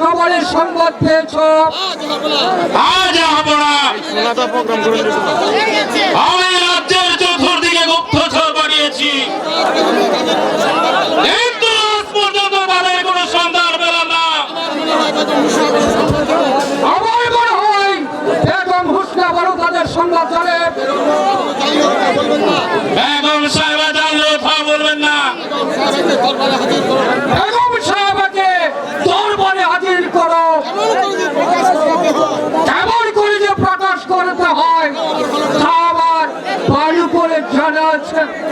কবলের সংবাদ পেয়েছ। আজ আমরা আমি রাজ্যের চতুর্দিকে গুপ্তচর বানিয়েছি। মনে হয় সংবাদ বেগম সাহেবা জানলেও বলবেন না বেগম সাহেবকে দরবারে হাজির করো কেমন করে যে প্রকাশ করতে হয় তা আমার বাড়ি করে জানা আছে ও তাই বলি বন্দে বেগম সাহেবকে দরবারে হাজির করো বেগম সাহেবা আপনি হয়তো জানেন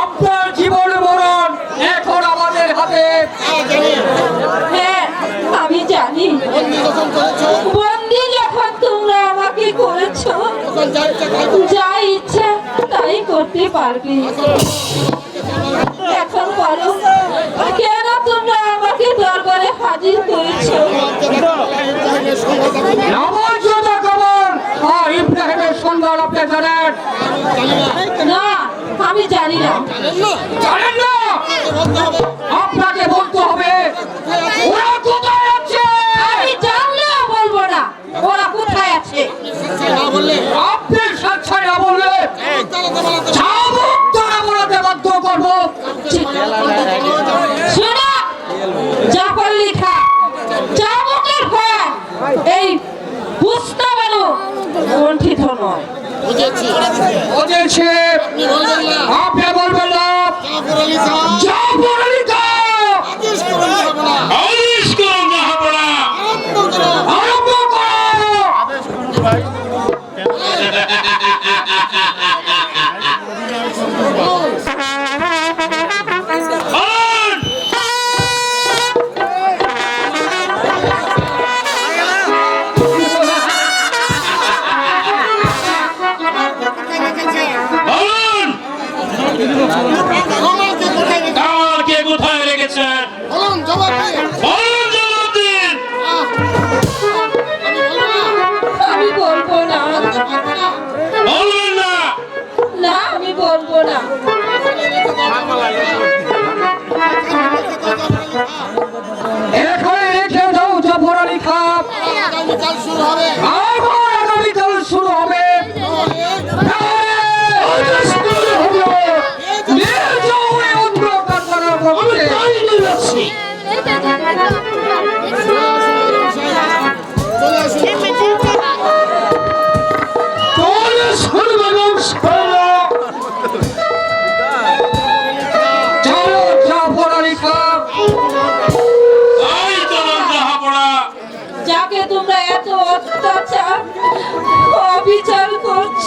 আপনার জীবন মরণ এখন আমাদের হাতে হ্যাঁ আমি জানি বন্দি যখন তোমরা আমাকে করেছ যা ইচ্ছা তাই করতে পারবে। এখন বলো কেন তোমরা আমাকে দরবারে হাজির করেছ? নবজাতক কবর আর ইব্রাহিমের সন্ধান আপনি জানেন? না আমি জানি না। জানেন না? আপনি স্বেচ্ছায় না বললে চাবুক দ্বারা বাধ্য করব। লেখা এই বুঝতে পারো গণ্ঠিত নয়। বুঝেছে। আপনি বলবেন না যা বলে লিখা কোথায় রেখেছেন অত্যাচার অবিচার করছ।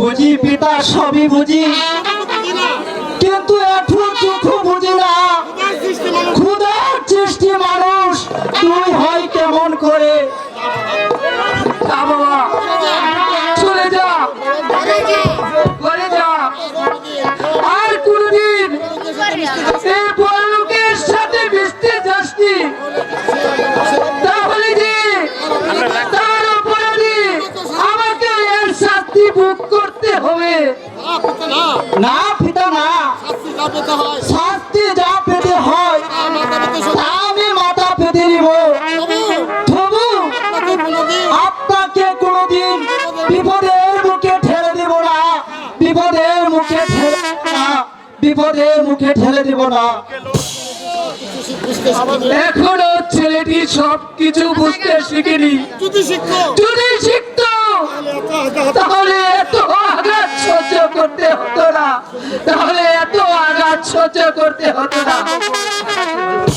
বুঝি পিতা, সবই বুঝি। কিন্তু এখন চোখ বুঝি না। ক্ষুধার সৃষ্টি মানুষ, তুই হয় কেমন করে? আর কোনদিন না? পিতা না। শাস্তি যা পেতে হয়। আমি মাথা পেতে নিব। তবু আপনাকে কোনোদিন বিপদের মুখে ঠেলে দিব না। বিপদের মুখে ঠেলে না। বিপদের মুখে ঠেলে দিব না। এখনও ছেলেটি সব কিছু বুঝতে শিখেনি। যদি শিখতো তাহলে করতে হতো না। তাহলে এত আঘাত সহ্য করতে হতো না।